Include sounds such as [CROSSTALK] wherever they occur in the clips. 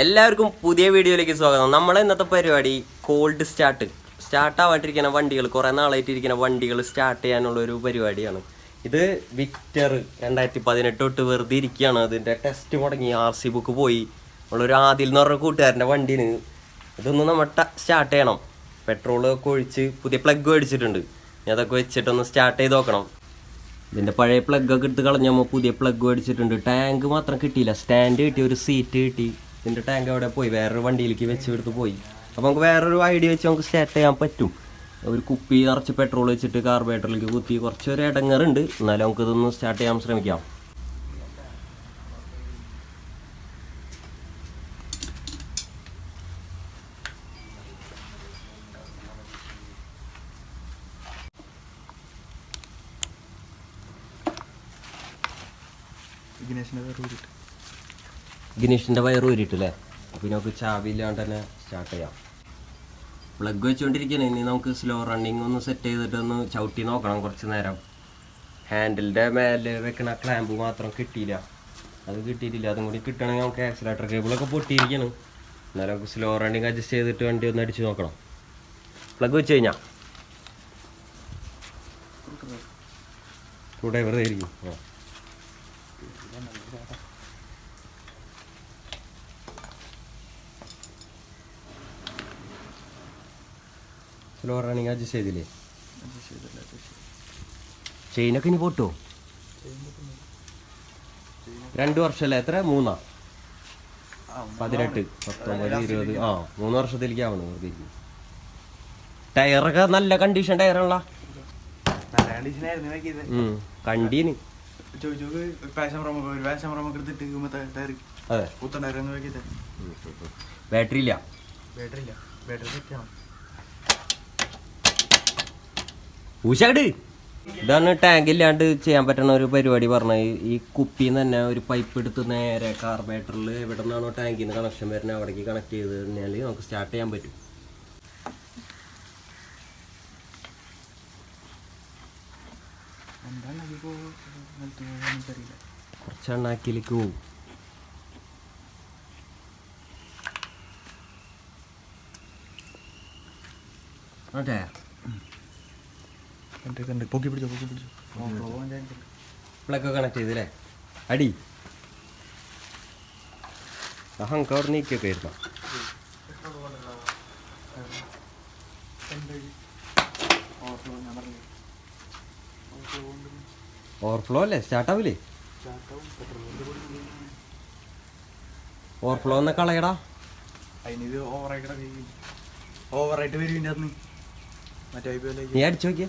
എല്ലാവർക്കും പുതിയ വീഡിയോയിലേക്ക് സ്വാഗതം. നമ്മളെ ഇന്നത്തെ പരിപാടി കോൾഡ് സ്റ്റാർട്ട് സ്റ്റാർട്ട് ആവാണ്ടിരിക്കുന്ന വണ്ടികൾ കുറേ നാളായിട്ടിരിക്കുന്ന വണ്ടികൾ സ്റ്റാർട്ട് ചെയ്യാനുള്ള ഒരു പരിപാടിയാണ്. ഇത് വിക്ടർ രണ്ടായിരത്തി പതിനെട്ട് തൊട്ട് വെറുതെ ഇരിക്കുകയാണ്. അതിന്റെ ടെസ്റ്റ് മുടങ്ങി ആർ സി ബുക്ക് പോയി. നമ്മളൊരു ആദിൽ എന്ന് പറഞ്ഞ കൂട്ടുകാരന്റെ വണ്ടിന് ഇതൊന്ന് നമ്മൾ സ്റ്റാർട്ട് ചെയ്യണം. പെട്രോൾ ഒക്കെ ഒഴിച്ച് പുതിയ പ്ലഗ് മേടിച്ചിട്ടുണ്ട്. ഇനി അതൊക്കെ വെച്ചിട്ടൊന്ന് സ്റ്റാർട്ട് ചെയ്ത് നോക്കണം. ഇതിന്റെ പഴയ പ്ലഗ് ഒക്കെ എടുത്ത് കളഞ്ഞപ്പോൾ പുതിയ പ്ലഗ് മേടിച്ചിട്ടുണ്ട്. ടാങ്ക് മാത്രം കിട്ടിയില്ല. സ്റ്റാൻഡ് കിട്ടി ഒരു സീറ്റ് കിട്ടി. ഇതിന്റെ ടാങ്ക് അവിടെ പോയി. വേറൊരു വണ്ടിയിലേക്ക് വെച്ച് എടുത്ത് പോയി. അപ്പോൾ നമുക്ക് വേറൊരു ഐഡിയ വെച്ച് നമുക്ക് സ്റ്റാർട്ട് ചെയ്യാൻ പറ്റും. ഒരു കുപ്പി നിറച്ച് പെട്രോൾ വെച്ചിട്ട് കാർബേറ്ററിലേക്ക് കുത്തി കുറച്ച് ഒരു ഇടങ്ങറുണ്ട്. എന്നാലും നമുക്ക് ഇതൊന്ന് സ്റ്റാർട്ട് ചെയ്യാൻ ശ്രമിക്കാം. വിഘ്നേഷിന്റെ പേര് ഊരിട്ട് ഗിനീഷിന്റെ വയർ ഊരിട്ടില്ലേ അപ്പോൾ നമുക്ക് ചാവി ഇല്ലാണ്ട് തന്നെ സ്റ്റാർട്ട് ചെയ്യാം. പ്ലഗ് വെച്ചുകൊണ്ടിരിക്കണേ ഇനി നമുക്ക് സ്ലോ റണ്ണിങ് ഒന്ന് സെറ്റ് ചെയ്തിട്ട് ഒന്ന് ചവിട്ടി നോക്കണം കുറച്ച് നേരം. ഹാൻഡിലിന്റെ മേലെ വെക്കണ ക്ലാമ്പ് മാത്രം കിട്ടിയില്ല. അത് കിട്ടിയിട്ടില്ല. അതും കൂടി കിട്ടണമെങ്കിൽ നമുക്ക് ആക്സിലേറ്റർ കേബിളൊക്കെ പൊട്ടിയിരിക്കണം എന്നാലും നമുക്ക് സ്ലോ റണ്ണിങ് അഡ്ജസ്റ്റ് ചെയ്തിട്ട് വണ്ടി ഒന്ന് അടിച്ച് നോക്കണം. പ്ലഗ് വെച്ച് കഴിഞ്ഞാൽ കൂടെ വെറുതെ ആയിരിക്കും ആ. സ്ലോ റണ്ണിങ് അഡ്ജസ്റ്റ് ചെയ്തില്ലേ? ചെയിനൊക്കെ ഇനി പോട്ടോ? രണ്ട് വർഷമല്ലേ എത്ര? മൂന്നാ? പതിനെട്ട് പത്തൊമ്പത് ഇരുപത്. ആ മൂന്ന് വർഷത്തിലേക്ക് ആവണം. ടയറൊക്കെ നല്ല കണ്ടീഷൻ ടയറുള്ള കണ്ടീന്. ബാറ്ററി ഇല്ല. ബാറ്ററി ഇല്ല. ബാറ്ററി ഊശാട് ഇതാണ് ടാങ്ക് ഇല്ലാണ്ട് ചെയ്യാൻ പറ്റുന്ന ഒരു പരിപാടി പറഞ്ഞത്. ഈ കുപ്പിന്ന് തന്നെ ഒരു പൈപ്പ് എടുത്ത് നേരെ കാർബേറ്ററിൽ എവിടെ നിന്നാണോ ടാങ്കിൽ നിന്ന് കണക്ഷൻ വരുന്നത് അവിടേക്ക് കണക്ട് ചെയ്ത് കഴിഞ്ഞാൽ നമുക്ക് സ്റ്റാർട്ട് ചെയ്യാൻ പറ്റും. കുറച്ച് എണ്ണാക്കിയിലേക്ക് പോകും അതെ. എന്റെ ഉണ്ട് പൊക്കി പിടിച്ചോ പൊക്കി പിടിച്ചോ. പ്ലഗ് കണക്ട് ചെയ്തില്ലേ അടി. അഹങ്ക അവിടെ നീക്കിയൊക്കെ ഓവർഫ്ലോ അല്ലേ? സ്റ്റാർട്ട് ആവില്ലേ ഓവർഫ്ലോ എന്ന കളയടാ. അതിനിത് ഓവറായിട്ട് ഓവറായിട്ട് വരും ഇതിന്റെ മറ്റേ നീ അടിച്ചു നോക്കിയേ.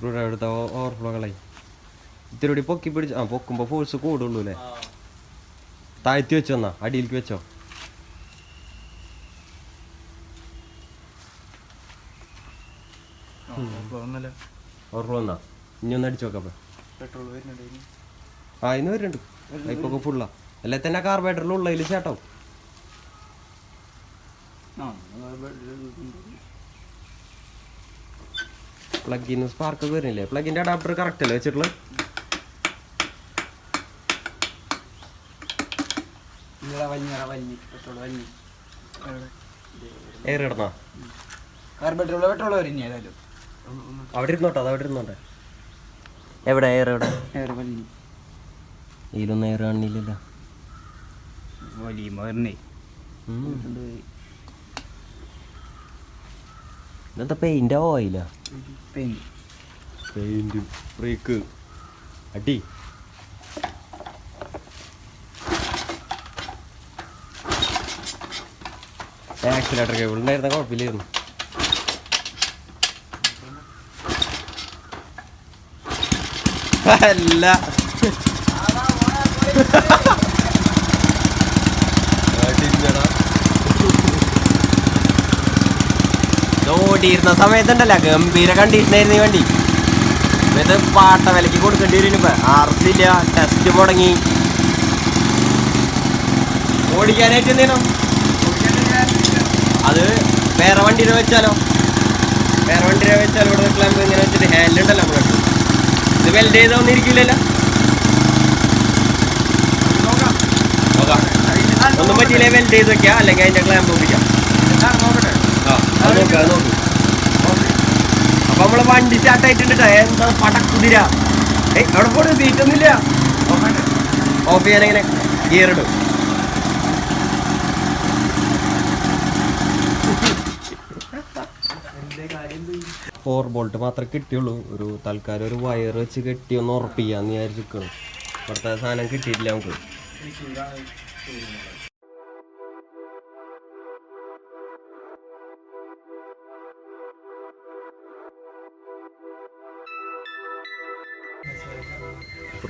ഇവിടെ എടുത്ത ഓവർഫ്ലോ കളയി ഇത്തിരി കൂടി പൊക്കി പിടിച്ച് ആ പൊക്കുമ്പോൾ ഫോഴ്സ് കൂടുള്ളൂ അല്ലേ? താഴ്ത്തി വെച്ചോ എന്നാ അടിയിലേക്ക് വെച്ചോ. ഒന്നല്ല ഓവർഫ്ലോ എന്നാ ഇനി ഒന്ന് അടിച്ചു നോക്കാം പെട്രോൾ വരുന്നുണ്ട് ആ ഇന്ന് വരുന്നുണ്ട്. പൈപ്പൊക്കെ ഫുള്ളാ അല്ലെ തന്നെ കാർബറേറ്ററിൽ ഉള്ളതിൽ പ്ലഗിന് സ്പാർക്ക് വരുന്നില്ലേ? പ്ലഗിന്റെ അഡാപ്റ്റർ കറക്റ്റ് അല്ലേ വെച്ചിട്ടുള്ളത്? എയർ ഇടണോ? പെട്രോൾ പെട്രോൾ വരും ഇനി ഏതായാലും. അവിടെ ഇരുന്നോട്ടെ അത് അവിടെ ഇരുന്നോട്ടെ? എവിടെ? എയർ എവിടെ? എയർ വലിയ ഇതിലൊന്നും എയർ കാണില്ലല്ലോ. വലിയ ഇതെന്താ പെയിന്റ് ഓയില്ല പെയിന്റ് പെയിന്റ് ബ്രേക്ക് അടി. ആക്സിലേറ്റർ കേബിൾ ഉണ്ടായിരുന്ന കുഴപ്പമില്ലായിരുന്നു. അല്ല. [LAUGHS] ഓടിയിരുന്ന സമയത്തുണ്ടല്ല ഗംഭീര കണ്ടീഷനായിരുന്നു ഈ വണ്ടി. ഇത് പാട്ട വിലക്ക് കൊടുക്കേണ്ടി വരും ഇപ്പൊ ആർസില്ല ടെസ്റ്റ് മുടങ്ങി. ഓടിക്കാനായിട്ട് എന്തെങ്കിലും അത് വേറെ വണ്ടിയിൽ വെച്ചാലോ? വേറെ വണ്ടിയിൽ വെച്ചാൽ ഇവിടെ നിൽക്കുമ്പോൾ ഇങ്ങനെ വെച്ചിട്ട് ഹാൻഡിൽ ഉണ്ടല്ലോ നമ്മുടെ ഇത് വെൽഡ് ചെയ്തൊന്നും ഇരിക്കില്ലല്ലോ നോക്കാം. ഒന്നും പറ്റിയില്ലേ വെൽഡ് ചെയ്ത് വെക്കാം അല്ലെങ്കിൽ അതിന്റെ ക്ലാമ്പ് പിടിക്കാം നോക്കട്ടെ. ആ നോക്കാം നോക്കും. നമ്മളെ വണ്ടി സ്റ്റാർട്ടായിട്ടുണ്ട് ട്ടോ. എന്താ പടക്കുതിര. ഏയ് അവിടെ പോണു സീറ്റ് ഒന്നുമില്ല നോക്കട്ടെ ഓഫ് ചെയ്യാൻ എങ്ങനെ? ഗിയർ ഇടും. ഫോർ ബോൾട്ട് മാത്രമേ കിട്ടിയുള്ളൂ. ഒരു തൽക്കാലം ഒരു വയർ വെച്ച് കെട്ടി ഒന്ന് ഉറപ്പിക്കാന്ന് വിചാരിച്ചിരിക്കണം ഇവിടുത്തെ സാധനം കിട്ടിയിട്ടില്ല നമുക്ക്.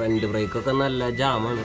ഫ്രണ്ട് ബ്രേക്കൊക്കെ നല്ല ജാമാണ്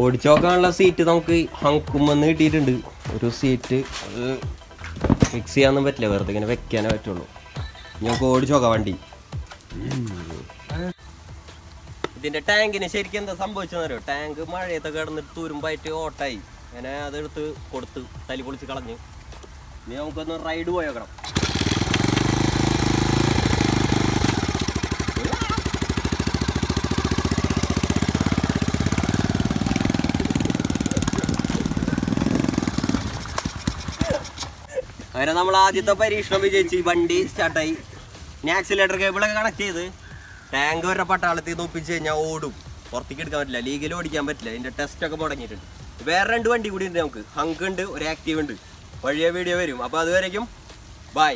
ഓടിച്ചു നോക്കാനുള്ള സീറ്റ് നമുക്ക് ഹങ്കുമെന്ന് കിട്ടിയിട്ടുണ്ട്. ഒരു സീറ്റ് ഫിക്സ് ചെയ്യാനൊന്നും പറ്റില്ല. വെറുതെ ഇങ്ങനെ വെക്കാനേ പറ്റുള്ളൂ. ഞങ്ങൾക്ക് ഓടിച്ചു നോക്കാം വണ്ടി. ഇതിന്റെ ടാങ്കിന് ശരിക്കും എന്താ സംഭവിച്ചെന്നറിയോ ടാങ്ക് മഴയത്തൊക്കെ കിടന്നിട്ട് തുരുമ്പായിട്ട് ഓട്ടായി. അങ്ങനെ അതെടുത്ത് കൊടുത്ത് തലി പൊളിച്ച് കളഞ്ഞു. ഇനി നമുക്കൊന്ന് റൈഡ് പോയേക്കണം. അങ്ങനെ നമ്മൾ ആദ്യത്തെ പരീക്ഷണം വിജയിച്ച്. വണ്ടി സ്റ്റാർട്ടായി ഇനി ആക്സിലേറ്റർ കേബിളൊക്കെ കണക്ട് ചെയ്ത് ടാങ്ക് വരെ പട്ടാളത്തിൽ ഒപ്പിച്ച് കഴിഞ്ഞാൽ ഓടും. പുറത്തേക്ക് എടുക്കാൻ പറ്റില്ല. ലീഗിൽ ഓടിക്കാൻ പറ്റില്ല. ഇതിന്റെ ടെസ്റ്റ് ഒക്കെ മുടങ്ങിയിട്ടുണ്ട്. വേറെ രണ്ട് വണ്ടി കൂടി ഉണ്ട് നമുക്ക്. ഹങ്ക് ഉണ്ട് ഒരു ആക്റ്റീവ് ഉണ്ട്. വഴിയ വീഡിയോ വരും. അപ്പോൾ അതുവരേക്കും ബൈ